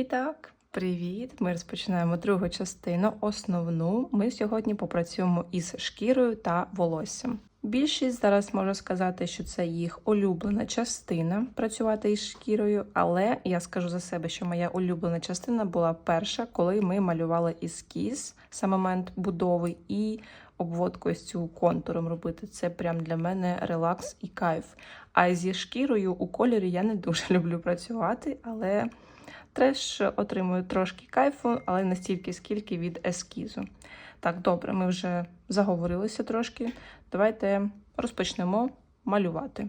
І так, привіт! Ми розпочинаємо другу частину. Основну ми сьогодні попрацюємо із шкірою та волоссям. Більшість зараз може сказати, що це їх улюблена частина працювати із шкірою, але я скажу за себе, що моя улюблена частина була перша, коли ми малювали ескіз, сам момент будови і обводку із цю контуром робити. Це прям для мене релакс і кайф. А зі шкірою у кольорі я не дуже люблю працювати, але теж отримую трошки кайфу, але не стільки, скільки від ескізу. Так, добре, ми вже заговорилися трошки. Давайте розпочнемо малювати.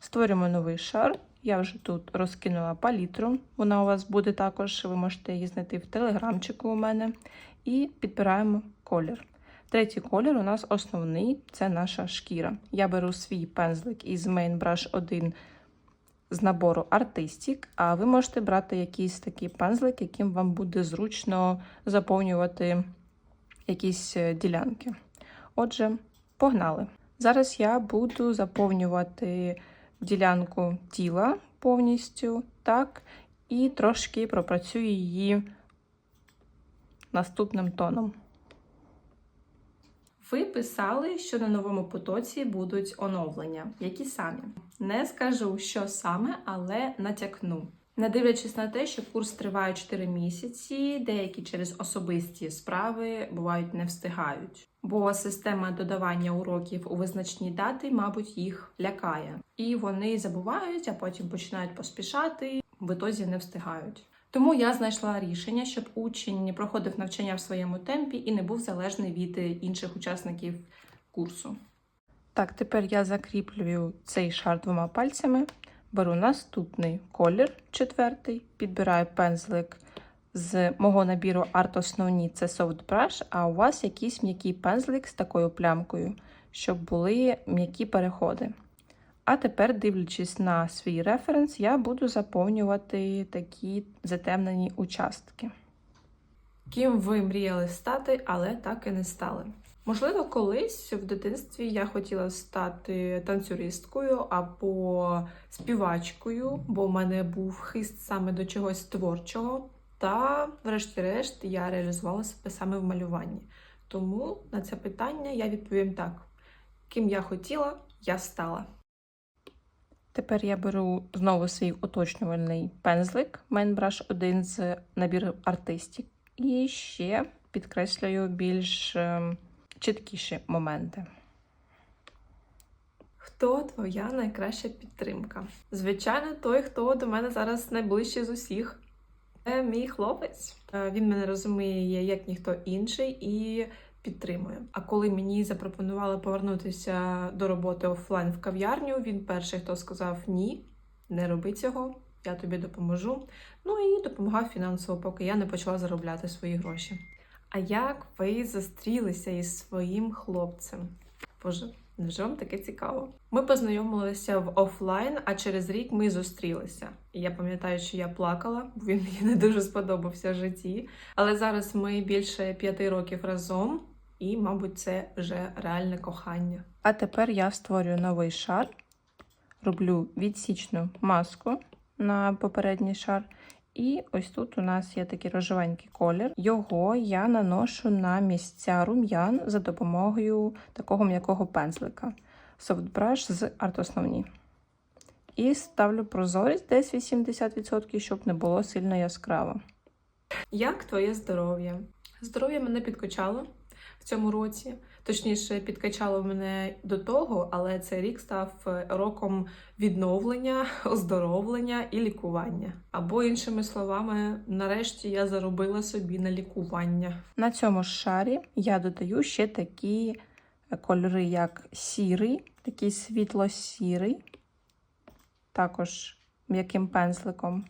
Створюємо новий шар. Я вже тут розкинула палітру. Вона у вас буде також, ви можете її знайти в телеграмчику у мене. І підбираємо колір. Третій колір у нас основний це наша шкіра. Я беру свій пензлик із Main Brush 1 з набору Artistic, а ви можете брати якийсь такий пензлик, яким вам буде зручно заповнювати якісь е, ділянки. Отже, погнали. Зараз я буду заповнювати ділянку тіла повністю, так, і трошки пропрацюю її наступним тоном. Ви писали, що на новому потоці будуть оновлення. Які самі? Не скажу, що саме, але натякну. Не дивлячись на те, що курс триває 4 місяці, деякі через особисті справи бувають не встигають. Бо система додавання уроків у визначні дати, мабуть, їх лякає. І вони забувають, а потім починають поспішати, в ітозі не встигають. Тому я знайшла рішення, щоб учень проходив навчання в своєму темпі і не був залежний від інших учасників курсу. Так, тепер я закріплюю цей шар двома пальцями, беру наступний колір, четвертий, підбираю пензлик з мого набіру арт основні це Soft Brush, а у вас якийсь м'який пензлик з такою плямкою, щоб були м'які переходи. А тепер, дивлячись на свій референс, я буду заповнювати такі затемнені участки. Ким ви мріяли стати, але так і не стали. Можливо, колись в дитинстві я хотіла стати танцюристкою або співачкою, бо в мене був хист саме до чогось творчого. Та, врешті-решт, я реалізувала себе саме в малюванні. Тому на це питання я відповім так: ким я хотіла, я стала. Тепер я беру знову свій уточнювальний пензлик Main Brush 1 з набіру артистів і ще підкреслюю більш ем, чіткіші моменти. Хто твоя найкраща підтримка? Звичайно, той, хто до мене зараз найближче з усіх. Це мій хлопець. Е, Він мене розуміє як ніхто інший і підтримує. А коли мені запропонували повернутися до роботи офлайн в кав'ярню, він перший, хто сказав ні, не роби цього, я тобі допоможу. Ну і допомагав фінансово, поки я не почала заробляти свої гроші. А як ви зустрілися із своїм хлопцем? Боже, невже вам таке цікаво? Ми познайомилися в офлайн, а через рік ми зустрілися. І я пам'ятаю, що я плакала, бо він мені не дуже сподобався в житті. Але зараз ми більше п'яти років разом, і, мабуть, це вже реальне кохання. А тепер я створюю новий шар, роблю відсічну маску на попередній шар. І ось тут у нас є такий рожевенький колір. Його я наношу на місця рум'ян за допомогою такого м'якого пензлика. Soft Brush з арт-основні. І ставлю прозорість десь 80%, щоб не було сильно яскраво. Як твоє здоров'я? Здоров'я мене підкачало в цьому році. Точніше, підкачало мене до того, але цей рік став роком відновлення, оздоровлення і лікування. Або, іншими словами, нарешті я заробила собі на лікування. На цьому ж шарі я додаю ще такі кольори, як сірий, такий світло-сірий, також м'яким пензликом.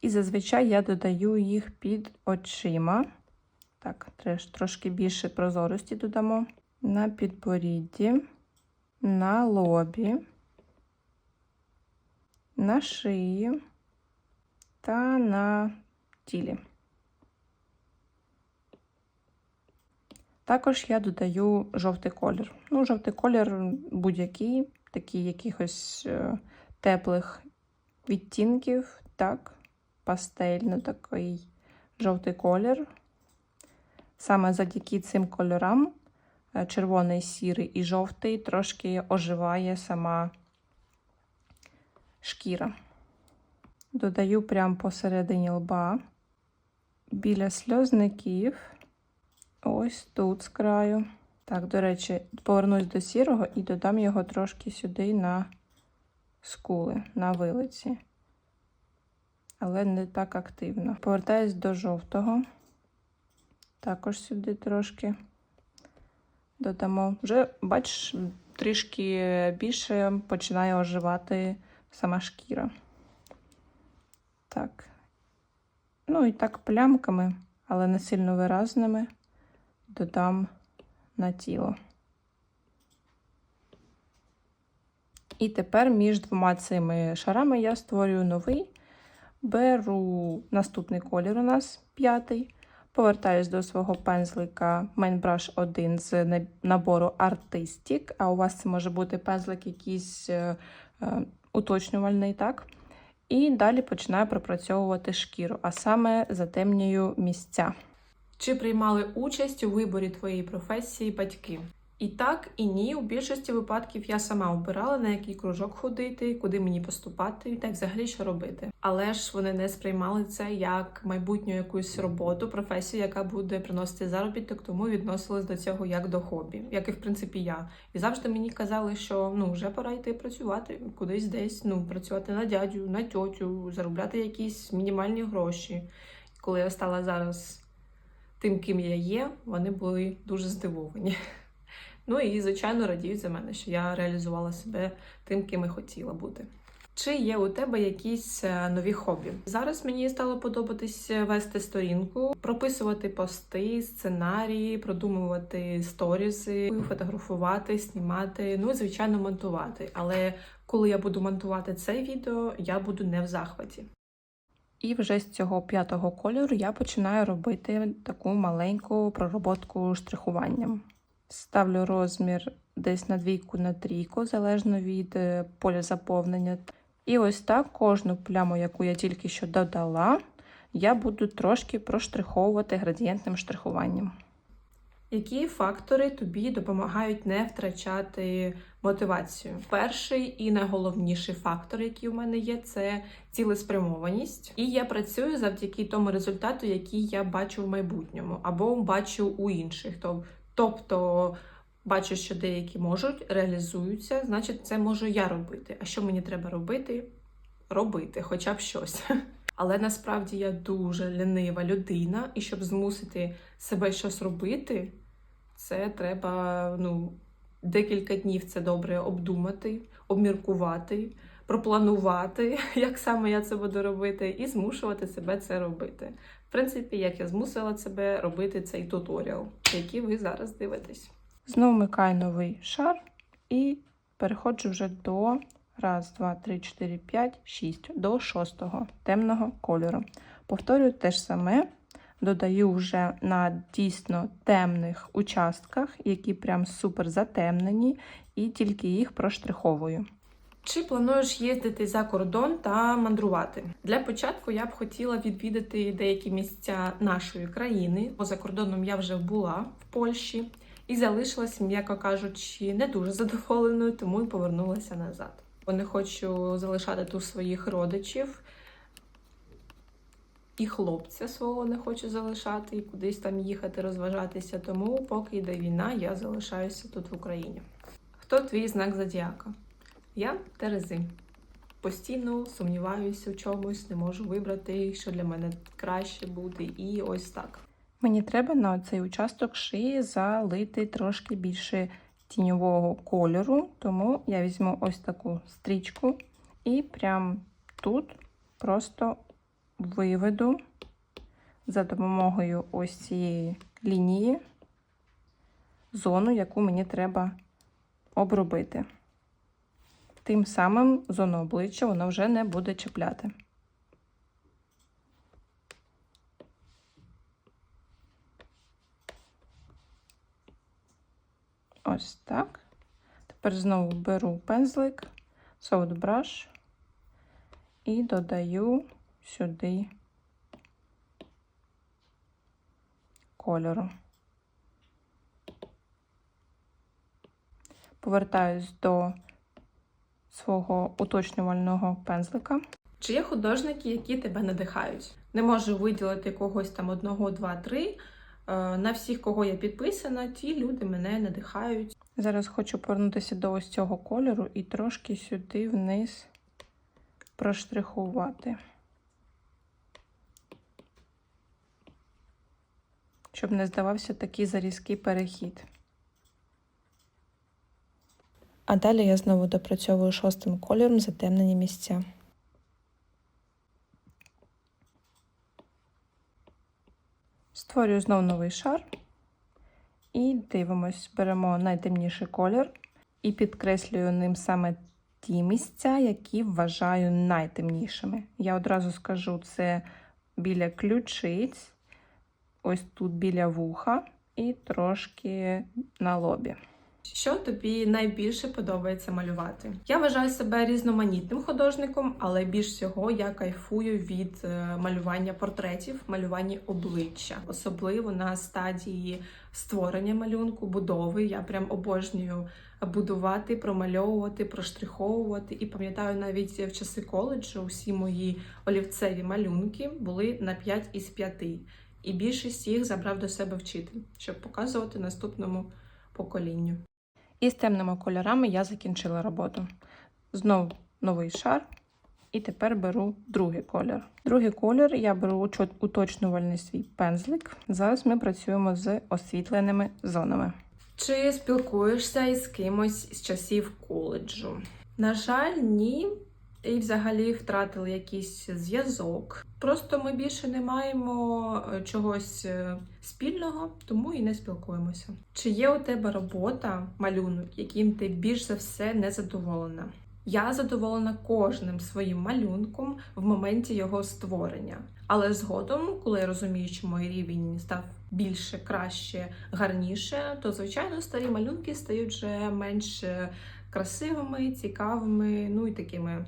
І зазвичай я додаю їх під очима. Так, трошки більше прозорості додамо на підборідді, на лобі, на шиї та на тілі. Також я додаю жовтий колір. Ну, жовтий колір будь-який, такий якихось е, теплих відтінків, так, пастельно такий жовтий колір. Саме завдяки цим кольорам е, червоний, сірий і жовтий трошки оживає сама шкіра. Додаю прямо посередині лба, біля сльозників, ось тут з краю. Так, до речі, повернусь до сірого і додам його трошки сюди на скули, на вилиці. Але не так активно. Повертаюсь до жовтого. Також сюди трошки додамо. Вже, бачиш, трішки більше починає оживати сама шкіра. Так. Ну і так плямками, але не сильно виразними, додам на тіло. І тепер між двома цими шарами я створюю новий. Беру наступний колір у нас п'ятий. Повертаюсь до свого пензлика Mainbrush 1 з набору Artistic, а у вас це може бути пензлик якийсь е, е, уточнювальний, так? І далі починаю пропрацьовувати шкіру, а саме затемнюю місця. Чи приймали участь у виборі твоєї професії батьки? І так, і ні. У більшості випадків я сама обирала, на який кружок ходити, куди мені поступати, та й взагалі що робити. Але ж вони не сприймали це як майбутню якусь роботу, професію, яка буде приносити заробіток, тому відносились до цього як до хобі, як і в принципі я. І завжди мені казали, що ну вже пора йти працювати кудись десь, ну працювати на дядю, на тьотю, заробляти якісь мінімальні гроші. Коли я стала зараз тим, ким я є, вони були дуже здивовані. Ну і, звичайно, радіють за мене, що я реалізувала себе тим, ким і хотіла бути. Чи є у тебе якісь е, нові хобі? Зараз мені стало подобатись вести сторінку, прописувати пости, сценарії, продумувати сторізи, фотографувати, знімати, ну і звичайно монтувати. Але коли я буду монтувати це відео, я буду не в захваті. І вже з цього п'ятого кольору я починаю робити таку маленьку пророботку штрихуванням. Ставлю розмір десь на двійку на трійку, залежно від е, поля заповнення. І ось так кожну пляму, яку я тільки що додала, я буду трошки проштриховувати градієнтним штрихуванням. Які фактори тобі допомагають не втрачати мотивацію? Перший і найголовніший фактор, який у мене є, це цілеспрямованість. І я працюю завдяки тому результату, який я бачу в майбутньому, або бачу у інших. Тоб- Тобто бачу, що деякі можуть, реалізуються, значить, це можу я робити. А що мені треба робити? Робити, хоча б щось. Але насправді я дуже лінива людина, і щоб змусити себе щось робити, це треба ну, декілька днів це добре обдумати, обміркувати, пропланувати, як саме я це буду робити, і змушувати себе це робити. В принципі, як я змусила себе робити цей туторіал, який ви зараз дивитесь. Знову вмикаю новий шар і переходжу вже до раз, два, три, чотири, п'ять, шість, до шостого темного кольору. Повторюю те ж саме, додаю вже на дійсно темних участках, які прям супер затемнені, і тільки їх проштриховую. Чи плануєш їздити за кордон та мандрувати? Для початку я б хотіла відвідати деякі місця нашої країни. Поза кордоном я вже була в Польщі і залишилась, м'яко кажучи, не дуже задоволеною, тому і повернулася назад. Бо не хочу залишати тут своїх родичів. І хлопця свого не хочу залишати, і кудись там їхати, розважатися. Тому, поки йде війна, я залишаюся тут в Україні. Хто твій знак зодіака? Я Терези. Постійно сумніваюся в чомусь, не можу вибрати, що для мене краще буде, і ось так. Мені треба на цей участок шиї залити трошки більше тіньового кольору, тому я візьму ось таку стрічку і прям тут просто виведу за допомогою ось цієї лінії зону, яку мені треба обробити тим самим зону обличчя воно вже не буде чіпляти. Ось так. Тепер знову беру пензлик, софтбраш і додаю сюди кольору. Повертаюсь до свого уточнювального пензлика. Чи є художники, які тебе надихають? Не можу виділити когось там одного, два, три. Е, На всіх, кого я підписана, ті люди мене надихають. Зараз хочу повернутися до ось цього кольору і трошки сюди вниз проштрихувати. Щоб не здавався такий зарізкий перехід. А далі я знову допрацьовую шостим кольором затемнені місця. Створюю знову новий шар. І дивимось, беремо найтемніший колір і підкреслюю ним саме ті місця, які вважаю найтемнішими. Я одразу скажу, це біля ключиць, ось тут біля вуха і трошки на лобі. Що тобі найбільше подобається малювати? Я вважаю себе різноманітним художником, але більш всього я кайфую від е, малювання портретів, малювання обличчя, особливо на стадії створення малюнку, будови. Я прям обожнюю будувати, промальовувати, проштриховувати. І пам'ятаю, навіть в часи коледжу всі мої олівцеві малюнки були на 5 із 5. І більшість їх забрав до себе вчитель, щоб показувати наступному поколінню. І з темними кольорами я закінчила роботу. Знову новий шар. І тепер беру другий колір. Другий колір я беру уточнювальний свій пензлик. Зараз ми працюємо з освітленими зонами. Чи спілкуєшся із кимось з часів коледжу? На жаль, ні. І взагалі втратили якийсь зв'язок. Просто ми більше не маємо е, чогось е, спільного, тому і не спілкуємося. Чи є у тебе робота, малюнок, яким ти більш за все не задоволена? Я задоволена кожним своїм малюнком в моменті його створення. Але згодом, коли я розумію, що мій рівень став більше, краще, гарніше, то звичайно старі малюнки стають вже менш е, красивими, цікавими, ну і такими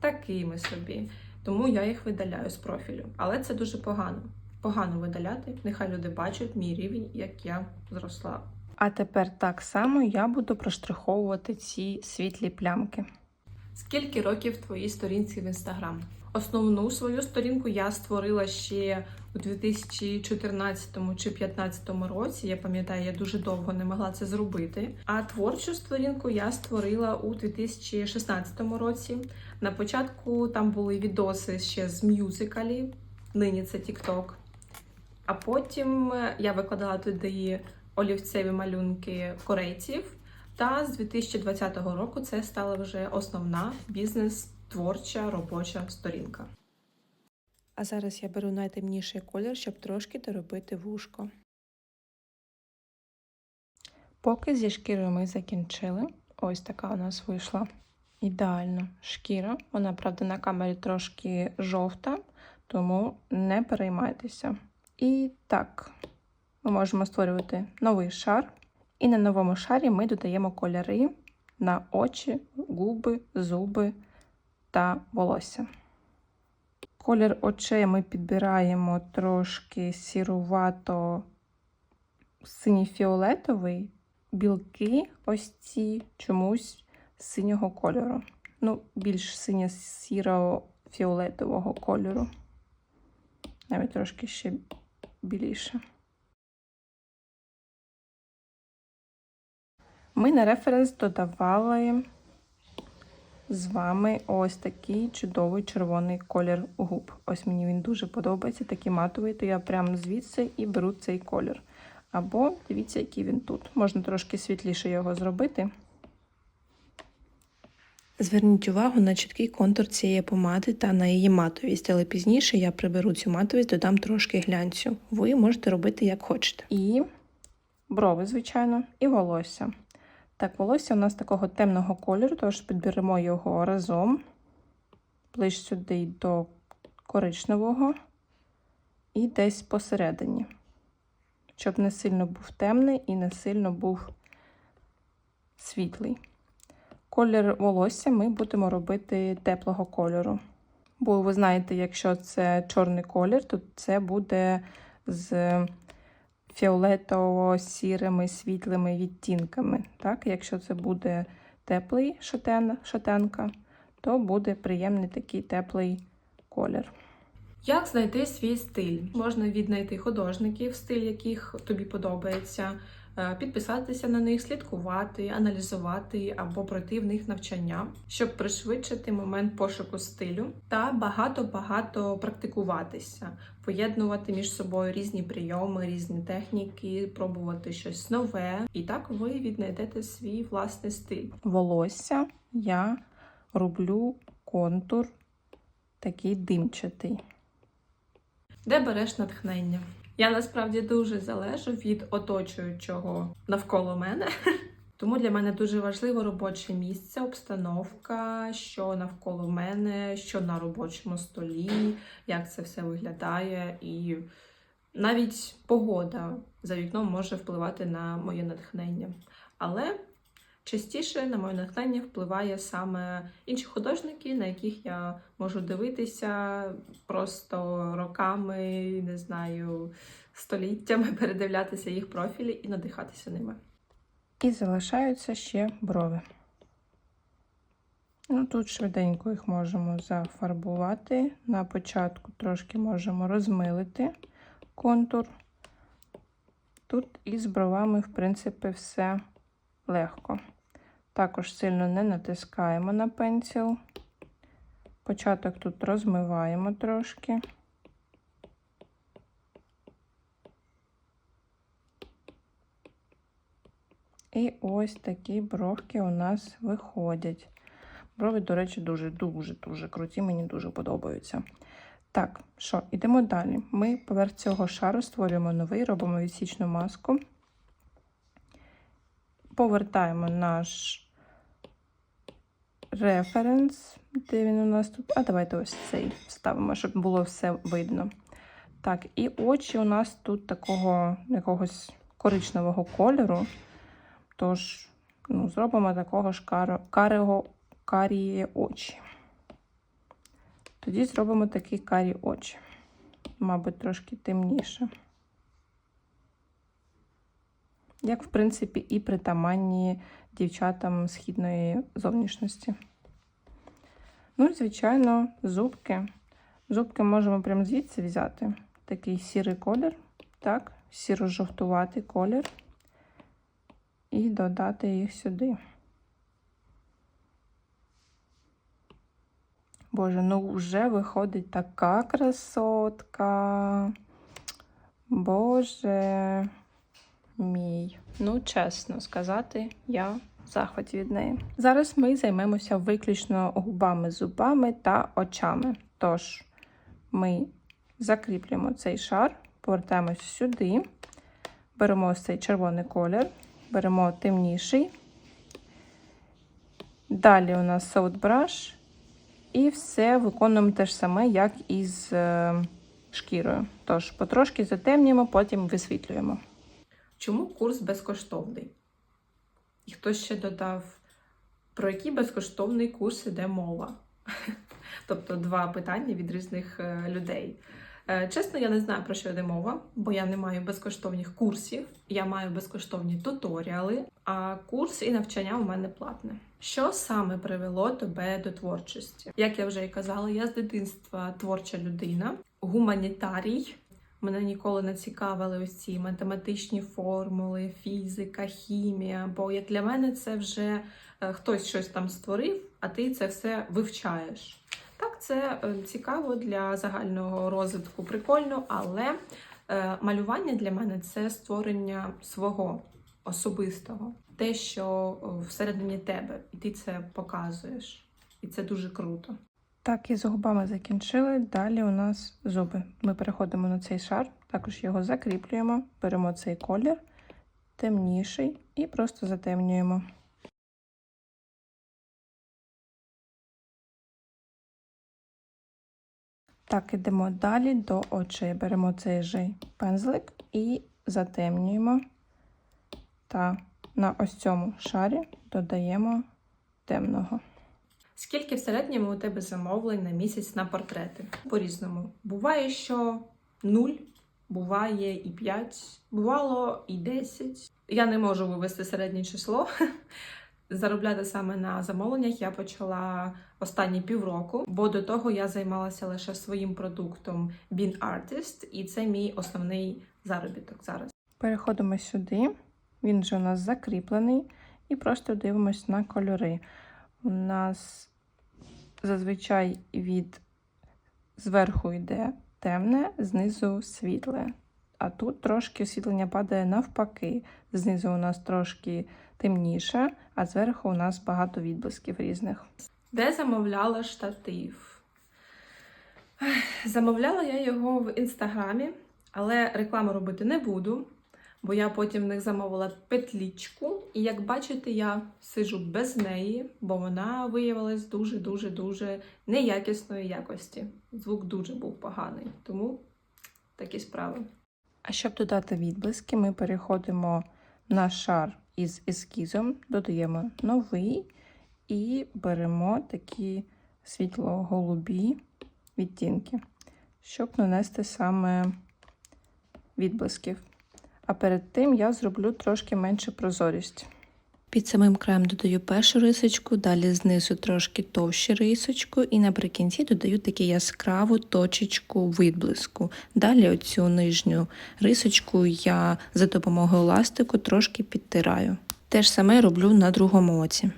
такими собі. Тому я їх видаляю з профілю. Але це дуже погано. Погано видаляти. Нехай люди бачать мій рівень, як я зросла. А тепер так само я буду проштриховувати ці світлі плямки. Скільки років твоїй сторінці в інстаграм? Основну свою сторінку я створила ще у 2014 чи 2015 році. Я пам'ятаю, я дуже довго не могла це зробити. А творчу сторінку я створила у 2016 році. На початку там були відоси ще з мюзикалі, нині це TikTok. А потім я викладала туди олівцеві малюнки корейців. Та з 2020 року це стала вже основна бізнес-творча робоча сторінка. А зараз я беру найтемніший колір, щоб трошки доробити вушко. Поки зі шкірою ми закінчили. Ось така у нас вийшла ідеальна шкіра. Вона, правда, на камері трошки жовта, тому не переймайтеся. І так, ми можемо створювати новий шар. І на новому шарі ми додаємо кольори на очі, губи, зуби та волосся. Колір очей ми підбираємо трошки сірувато синій-фіолетовий, білки ось ці чомусь синього кольору. Ну, більш синьо-сіро-фіолетового кольору. Навіть трошки ще біліше. Ми на референс додавали з вами ось такий чудовий червоний колір губ. Ось мені він дуже подобається, такий матовий, то я прямо звідси і беру цей колір. Або дивіться, який він тут. Можна трошки світліше його зробити. Зверніть увагу на чіткий контур цієї помади та на її матовість, але пізніше я приберу цю матовість, додам трошки глянцю. Ви можете робити як хочете. І брови, звичайно, і волосся. Так, волосся у нас такого темного кольору, тож підберемо його разом, ближче сюди до коричневого і десь посередині, щоб не сильно був темний і не сильно був світлий. Колір волосся ми будемо робити теплого кольору. Бо ви знаєте, якщо це чорний колір, то це буде з фіолетово-сірими світлими відтінками. Так? Якщо це буде теплий шатен, шатенка, то буде приємний такий теплий колір. Як знайти свій стиль? Можна віднайти художників, стиль яких тобі подобається, підписатися на них, слідкувати, аналізувати або пройти в них навчання, щоб пришвидшити момент пошуку стилю та багато-багато практикуватися, поєднувати між собою різні прийоми, різні техніки, пробувати щось нове, і так ви віднайдете свій власний стиль. Волосся я роблю контур такий димчатий. Де береш натхнення? Я насправді дуже залежу від оточуючого навколо мене. Тому для мене дуже важливо робоче місце, обстановка, що навколо мене, що на робочому столі, як це все виглядає, і навіть погода за вікном може впливати на моє натхнення. Але частіше на моє натхнення впливає саме інші художники, на яких я можу дивитися просто роками, не знаю, століттями передивлятися їх профілі і надихатися ними. І залишаються ще брови. Ну, тут швиденько їх можемо зафарбувати. На початку трошки можемо розмилити контур. Тут із бровами, в принципі, все легко. Також сильно не натискаємо на пенсіл. Початок тут розмиваємо трошки. І ось такі бровки у нас виходять. Брови, до речі, дуже-дуже-дуже круті, мені дуже подобаються. Так, що, йдемо далі. Ми поверх цього шару створюємо новий, робимо відсічну маску. Повертаємо наш референс, де він у нас тут. А давайте ось цей вставимо, щоб було все видно. Так, і очі у нас тут такого якогось коричневого кольору. Тож, ну, зробимо такого ж каро, карого, карії очі. Тоді зробимо такі карі очі. Мабуть, трошки темніше. Як, в принципі, і притаманні дівчатам східної зовнішності. Ну, і, звичайно, зубки. Зубки можемо прямо звідси взяти. Такий сірий колір, так, сіро-жовтуватий колір і додати їх сюди. Боже, ну вже виходить така красотка. Боже мій. Ну, чесно сказати, я в захваті від неї. Зараз ми займемося виключно губами, зубами та очами. Тож, ми закріплюємо цей шар, повертаємось сюди, беремо ось цей червоний колір беремо темніший. Далі у нас Brush. І все виконуємо те ж саме, як і з е, шкірою. Тож, потрошки затемнюємо, потім висвітлюємо. Чому курс безкоштовний? І хтось ще додав, про який безкоштовний курс іде мова? Тобто два питання від різних е, людей. Е, Чесно, я не знаю, про що йде мова, бо я не маю безкоштовних курсів, я маю безкоштовні туторіали, а курс і навчання у мене платне. Що саме привело тебе до творчості? Як я вже і казала, я з дитинства творча людина, гуманітарій. Мене ніколи не цікавили ось ці математичні формули, фізика, хімія. Бо як для мене це вже е, хтось щось там створив, а ти це все вивчаєш. Так, це е, цікаво для загального розвитку, прикольно, але е, малювання для мене це створення свого особистого, те, що всередині тебе, і ти це показуєш. І це дуже круто. Так, і з губами закінчили. Далі у нас зуби. Ми переходимо на цей шар, також його закріплюємо, беремо цей колір, темніший, і просто затемнюємо. Так, ідемо далі до очей. Беремо цей же пензлик і затемнюємо. Та на ось цьому шарі додаємо темного. Скільки в середньому у тебе замовлень на місяць на портрети? По-різному. Буває, що нуль, буває і 5, бувало і 10. Я не можу вивести середнє число. Заробляти саме на замовленнях я почала останні півроку, бо до того я займалася лише своїм продуктом Bean Artist, і це мій основний заробіток зараз. Переходимо сюди. Він вже у нас закріплений. І просто дивимось на кольори. У нас зазвичай від зверху йде темне, знизу світле. А тут трошки освітлення падає навпаки. Знизу у нас трошки темніше, а зверху у нас багато відблисків різних. Де замовляла штатив? Замовляла я його в інстаграмі, але рекламу робити не буду, бо я потім в них замовила петлічку. І як бачите, я сиджу без неї, бо вона виявилась дуже-дуже дуже неякісної якості. Звук дуже був поганий. Тому такі справи. А щоб додати відблиски, ми переходимо на шар із ескізом, додаємо новий і беремо такі світло-голубі відтінки, щоб нанести саме відблисків. А перед тим я зроблю трошки менше прозорість. Під самим краєм додаю першу рисочку, далі знизу трошки товщу рисочку, і наприкінці додаю таку яскраву точечку відблиску. Далі оцю нижню рисочку я за допомогою ластику трошки підтираю. Те ж саме роблю на другому оці.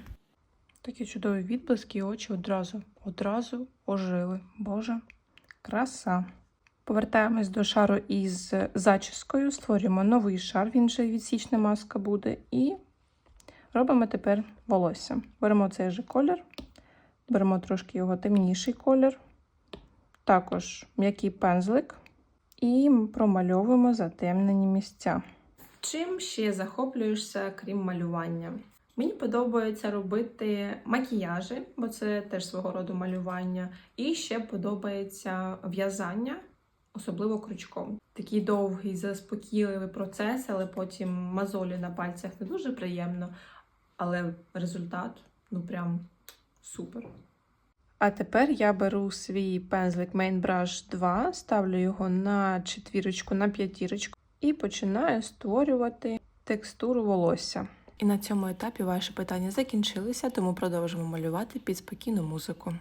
Такі чудові відблиски і очі одразу, одразу ожили. Боже, краса. Повертаємось до шару із зачіскою, створюємо новий шар, він же відсічна маска буде, і робимо тепер волосся. Беремо цей же колір, беремо трошки його темніший колір, також м'який пензлик і промальовуємо затемнені місця. Чим ще захоплюєшся, крім малювання? Мені подобається робити макіяжі, бо це теж свого роду малювання. І ще подобається в'язання, особливо крючком. Такий довгий, заспокійливий процес, але потім мозолі на пальцях не дуже приємно. Але результат ну прям супер. А тепер я беру свій пензлик Main Brush 2, ставлю його на четвірочку, на п'ятірочку і починаю створювати текстуру волосся. І на цьому етапі ваші питання закінчилися, тому продовжимо малювати під спокійну музику.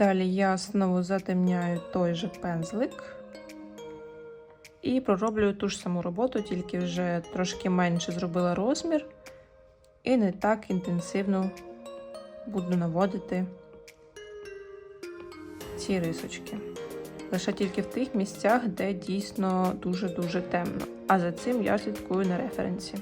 Далі я знову затемняю той же пензлик і пророблюю ту ж саму роботу, тільки вже трошки менше зробила розмір, і не так інтенсивно буду наводити ці рисочки. Лише тільки в тих місцях, де дійсно дуже-дуже темно. А за цим я слідкую на референсі.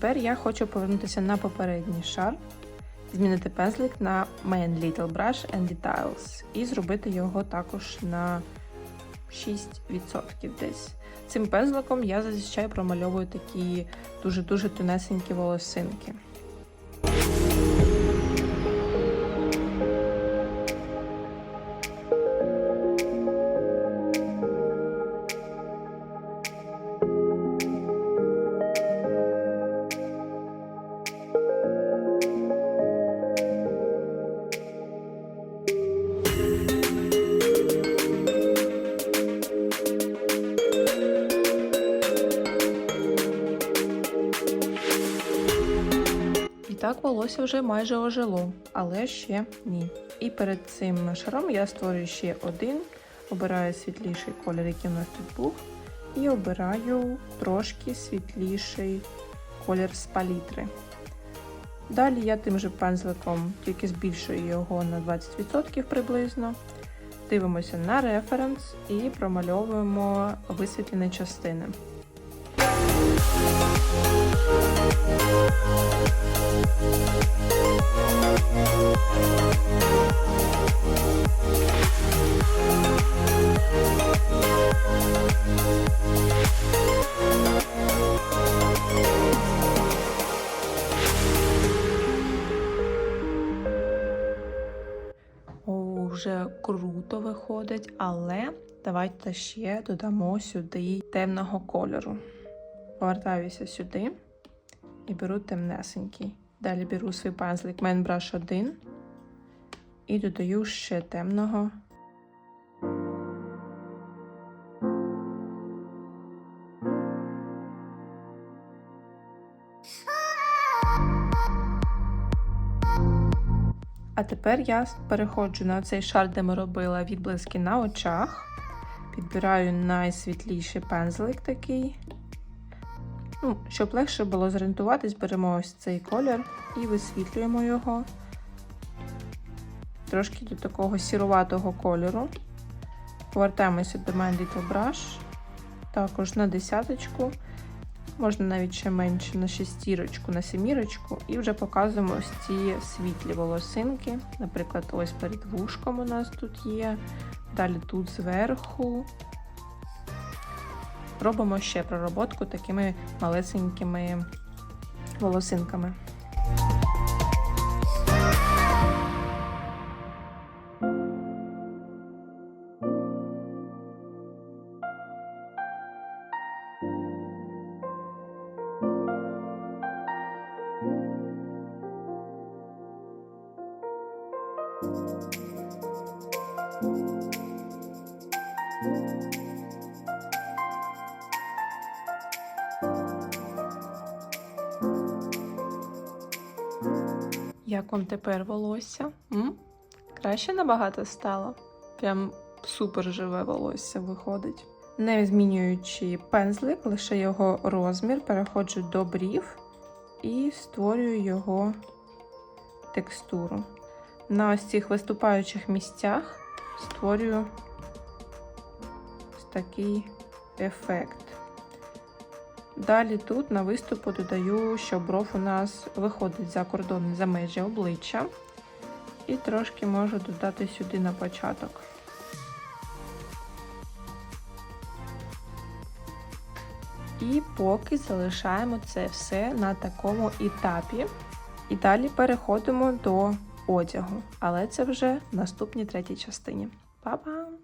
Тепер я хочу повернутися на попередній шар, змінити пензлик на Main Little Brush and Details і зробити його також на 6% десь. Цим пензликом я зазвичай промальовую такі дуже-дуже тонесенькі волосинки. Волосся вже майже ожило, але ще ні. І перед цим шаром я створюю ще один, обираю світліший колір, який у нас тут був, і обираю трошки світліший колір з палітри. Далі я тим же пензликом тільки збільшую його на 20% приблизно. Дивимося на референс і промальовуємо висвітлені частини. О, вже круто виходить, але давайте ще додамо сюди темного кольору. Повертаюся сюди і беру темнесенький. Далі беру свій пензлик Man Brush 1 і додаю ще темного. А тепер я переходжу на цей шар, де ми робили відблиски на очах. Підбираю найсвітліший пензлик такий. Ну, щоб легше було зорієнтуватись, беремо ось цей колір і висвітлюємо його трошки до такого сіруватого кольору. Повертаємося до My Brush, також на десяточку, можна навіть ще менше на шестірочку, на семірочку, і вже показуємо ось ці світлі волосинки. Наприклад, ось перед вушком у нас тут є, далі тут зверху. Робимо ще пророботку такими малесенькими волосинками. Як вам тепер волосся? М? Краще набагато стало. Прям супер живе волосся виходить. Не змінюючи пензлик, лише його розмір, переходжу до брів і створюю його текстуру. На ось цих виступаючих місцях створюю ось такий ефект. Далі тут на виступу додаю, що бров у нас виходить за кордон за межі обличчя. І трошки можу додати сюди на початок. І поки залишаємо це все на такому етапі. І далі переходимо до одягу. Але це вже в наступній третій частині. Па-па!